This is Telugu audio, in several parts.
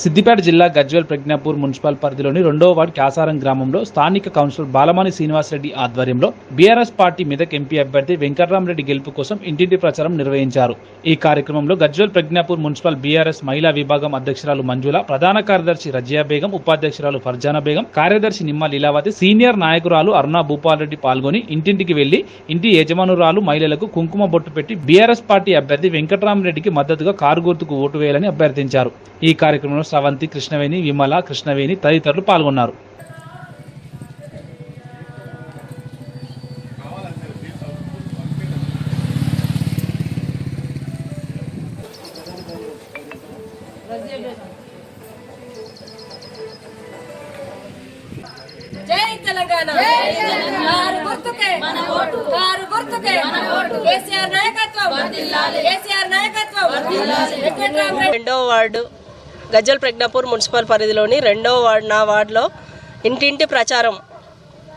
సిద్దిపేట జిల్లా గజ్వేల్ ప్రజ్ఞాపూర్ మున్సిపల్ పరిధిలోని రెండవ వార్డు క్యాసారం గ్రామంలో స్థానిక కౌన్సిలర్ బాలమాని శ్రీనివాసరెడ్డి ఆధ్వర్యంలో బీఆర్ఎస్ పార్టీ మీదకి ఎంపీ అభ్యర్థి వెంకట్రామరెడ్డి గెలుపు కోసం ఇంటింటి ప్రచారం నిర్వహించారు. ఈ కార్యక్రమంలో గజ్వేల్ ప్రజ్ఞాపూర్ మున్సిపల్ బీఆర్ఎస్ మహిళా విభాగం అధ్యక్షురాలు మంజుల ప్రధాన కార్యదర్శి రజియా బేగం ఉపాధ్యక్షురాలు ఫర్జానా బేగం కార్యదర్శి నిమ్మ లీలావతి సీనియర్ నాయకురాలు అరుణా భూపాల్ రెడ్డి పాల్గొని ఇంటింటికి వెళ్ళి ఇంటి యజమానురాలు మహిళలకు కుంకుమ బొట్టు పెట్టి బీఆర్ఎస్ పార్టీ అభ్యర్థి వెంకట్రామరెడ్డికి మద్దతుగా కారు గుర్తుకు ఓటు వేయాలని అభ్యర్థించారు. ఈ కార్యక్రమంలో స్రవంతి కృష్ణవేణి విమల కృష్ణవేణి తదితరులు పాల్గొన్నారు. జై తెలంగాణ. కారు గుర్తుకే. కారు గుర్తుకే. కేసీఆర్ నాయకత్వం. కేసీఆర్ నాయకత్వం. వెంకట్రామరెడ్డి. రెండవ వార్డు. గజ్జల్ ప్రజ్ఞాపూర్ మున్సిపల్ పరిధిలోని రెండవ వార్డు నా వార్డులో ఇంటింటి ప్రచారం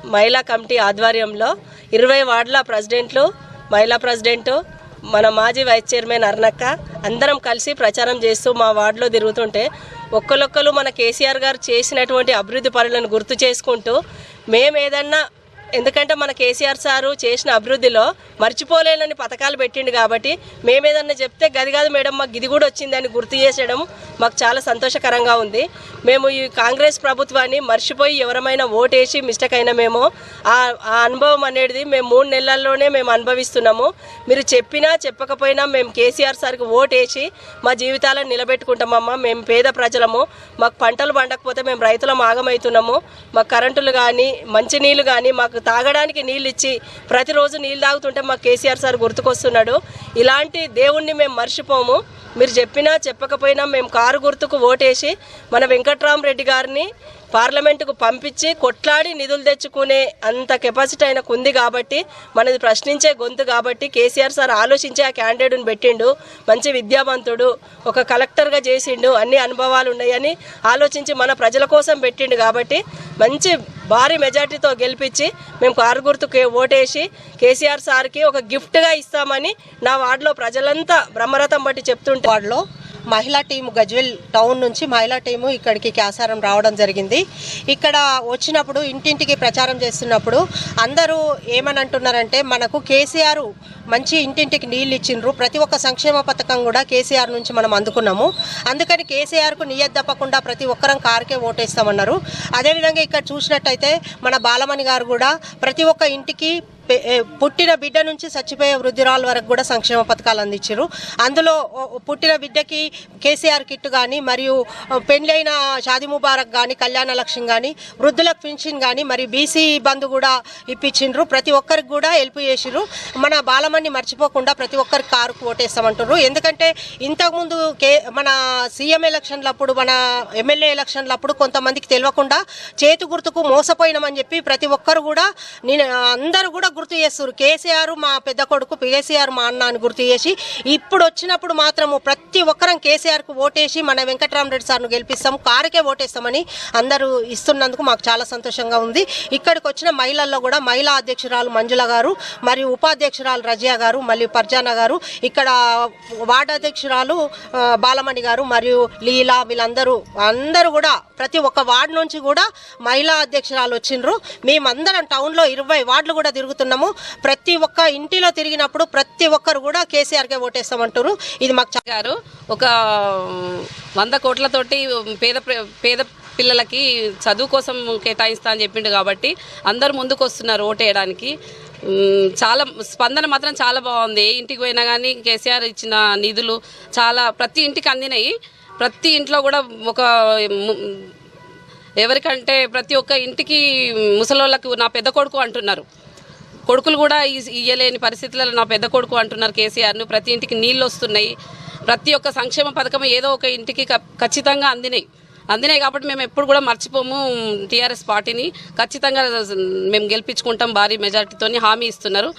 మహిళా కమిటీ ఆధ్వర్యంలో ఇరవై వార్డుల ప్రెసిడెంట్లు మహిళా ప్రెసిడెంట్ మన మాజీ వైస్ చైర్మన్ అర్నక్క అందరం కలిసి ప్రచారం చేస్తూ మా వార్డులో తిరుగుతుంటే ఒక్కరొక్కరు మన కేసీఆర్ గారు చేసినటువంటి అభివృద్ధి పనులను గుర్తు చేసుకుంటూ మేము ఏదన్నా ఎందుకంటే మన కేసీఆర్ సారు చేసిన అభివృద్ధిలో మర్చిపోలేనని పథకాలు పెట్టిండు కాబట్టి మేమేదన్నా చెప్తే గది కాదు మేడం మాకు ఇది కూడా వచ్చిందని గుర్తు చేసేయడం మాకు చాలా సంతోషకరంగా ఉంది. మేము ఈ కాంగ్రెస్ ప్రభుత్వాన్ని మర్చిపోయి ఎవరమైనా ఓటేసి మిస్టేక్ అయినా మేము ఆ ఆ అనుభవం అనేది మేము మూడు నెలల్లోనే మేము అనుభవిస్తున్నాము. మీరు చెప్పినా చెప్పకపోయినా మేము కేసీఆర్ సార్కి ఓటేసి మా జీవితాలను నిలబెట్టుకుంటామమ్మా. మేము పేద ప్రజలము. మాకు పంటలు పండకపోతే మేము రైతులం ఆగమవుతున్నాము మాకు కరెంటులు కానీ మంచినీళ్ళు కానీ మాకు తాగడానికి నీళ్ళు ఇచ్చి ప్రతిరోజు నీళ్ళు తాగుతుంటే మాకు కేసీఆర్ సార్ గుర్తుకొస్తున్నాడు. ఇలాంటి దేవుణ్ణి మేము మర్చిపోము. మీరు చెప్పినా చెప్పకపోయినా మేము కారు గుర్తుకు ఓటేసి మన వెంకట్రామరెడ్డి గారిని పార్లమెంటుకు పంపించి కొట్లాడి నిధులు తెచ్చుకునే అంత కెపాసిటీ ఆయనకు ఉంది కాబట్టి మనది ప్రశ్నించే గొంతు కాబట్టి కేసీఆర్ సార్ ఆలోచించి ఆ క్యాండిడేట్ని పెట్టిండు. మంచి విద్యావంతుడు ఒక కలెక్టర్గా చేసిండు. అన్ని అనుభవాలు ఉన్నాయని ఆలోచించి మన ప్రజల కోసం పెట్టిండు కాబట్టి మంచి భారీ మెజార్టీతో గెలిపించి మేము కారు గుర్తుకు ఓటేసి కేసీఆర్ సార్కి ఒక గిఫ్ట్గా ఇస్తామని నా వార్డులో ప్రజలంతా బ్రహ్మరథం బట్టి చెప్తుంటే వార్డులో మహిళా టీము గజ్వెల్ టౌన్ నుంచి మహిళా టీము ఇక్కడికి క్యాసారం రావడం జరిగింది. ఇక్కడ వచ్చినప్పుడు ఇంటింటికి ప్రచారం చేస్తున్నప్పుడు అందరూ ఏమని అంటున్నారంటే మనకు కేసీఆర్ మంచి ఇంటింటికి నీళ్ళు ఇచ్చిండ్రు. ప్రతి ఒక్క సంక్షేమ పథకం కూడా కేసీఆర్ నుంచి మనం అందుకున్నాము. అందుకని కేసీఆర్కు నియత్ తప్పకుండా ప్రతి ఒక్కరం కారుకే ఓటేస్తామన్నారు. అదేవిధంగా ఇక్కడ చూసినట్టయితే మన బాలమణి గారు కూడా ప్రతి ఒక్క ఇంటికి పుట్టిన బిడ్డ నుంచి చచ్చిపోయే వృద్ధురాల వరకు కూడా సంక్షేమ పథకాలు అందించారు అందులో పుట్టిన బిడ్డకి కేసీఆర్ కిట్ కానీ మరియు పెండ్లైన షాది ముబారక్ కానీ కళ్యాణ లక్ష్యం కానీ వృద్ధులకు పెన్షన్ కానీ మరి బీసీ బంధు కూడా ఇప్పించిండ్రు. ప్రతి ఒక్కరికి కూడా హెల్ప్ చేసిర్రు. మన బాలమని మర్చిపోకుండా ప్రతి ఒక్కరికి కారుకు ఓటేస్తామంటారు ఎందుకంటే ఇంతకుముందు కే మన సీఎం ఎలక్షన్లప్పుడు మన ఎమ్మెల్యే ఎలక్షన్లప్పుడు కొంతమందికి తెలియకుండా చేతి గుర్తుకు మోసపోయినామని చెప్పి ప్రతి ఒక్కరు కూడా నేను అందరూ కూడా గుర్తు చేస్తారు కేసీఆర్ మా పెద్ద కొడుకు కేసీఆర్ మా అన్న అని గుర్తు చేసి ఇప్పుడు వచ్చినప్పుడు మాత్రము ప్రతి ఒక్కరం కేసీఆర్కు ఓటేసి మన వెంకటరామరెడ్డి సార్ను గెలిపిస్తాం కారుకే ఓటేస్తామని అందరూ ఇస్తున్నందుకు మాకు చాలా సంతోషంగా ఉంది. ఇక్కడికి వచ్చిన మహిళల్లో కూడా మహిళా అధ్యక్షురాలు మంజుల గారు మరియు ఉపాధ్యక్షురాలు రజియా గారు మరియు పర్జానా గారు ఇక్కడ వార్డు అధ్యక్షురాలు బాలమణి గారు మరియు లీలా వీళ్ళందరూ అందరూ కూడా ప్రతి ఒక్క వార్డు నుంచి కూడా మహిళా అధ్యక్షురాలు వచ్చిండ్రు. మేమందరం టౌన్లో ఇరవై వార్డులు కూడా చేస్తున్నాము ప్రతి ఒక్క ఇంటిలో తిరిగినప్పుడు ప్రతి ఒక్కరు కూడా కేసీఆర్కే ఓటేస్తామంటారు ఇది మాకు చెప్పారు గారు ఒక వంద కోట్లతోటి పేద పేద పిల్లలకి చదువు కోసం కేటాయిస్తా అని చెప్పిండు కాబట్టి అందరు ముందుకు వస్తున్నారు ఓటేయడానికి చాలా స్పందన మాత్రం చాలా బాగుంది. ఏ ఇంటికి పోయినా కానీ కేసీఆర్ ఇచ్చిన నిధులు చాలా ప్రతి ఇంటికి అందినాయి. ప్రతి ఇంట్లో కూడా ఒక ఎవరికంటే ప్రతి ఒక్క ఇంటికి ముసలోళ్ళకు నా పెద్ద కొడుకు అంటున్నారు. కొడుకులు కూడా ఇయ్యలేని పరిస్థితులలో నా పెద్ద కొడుకు అంటున్నారు కేసీఆర్ను ప్రతి ఇంటికి నీళ్ళు వస్తున్నాయి. ప్రతి ఒక్క సంక్షేమ పథకం ఏదో ఒక ఇంటికి ఖచ్చితంగా అందినాయి. అందినాయి కాబట్టి మేము ఎప్పుడు కూడా మర్చిపోము టీఆర్ఎస్ పార్టీని. ఖచ్చితంగా మేము గెలిపించుకుంటాం భారీ మెజార్టీతో హామీ ఇస్తున్నారు.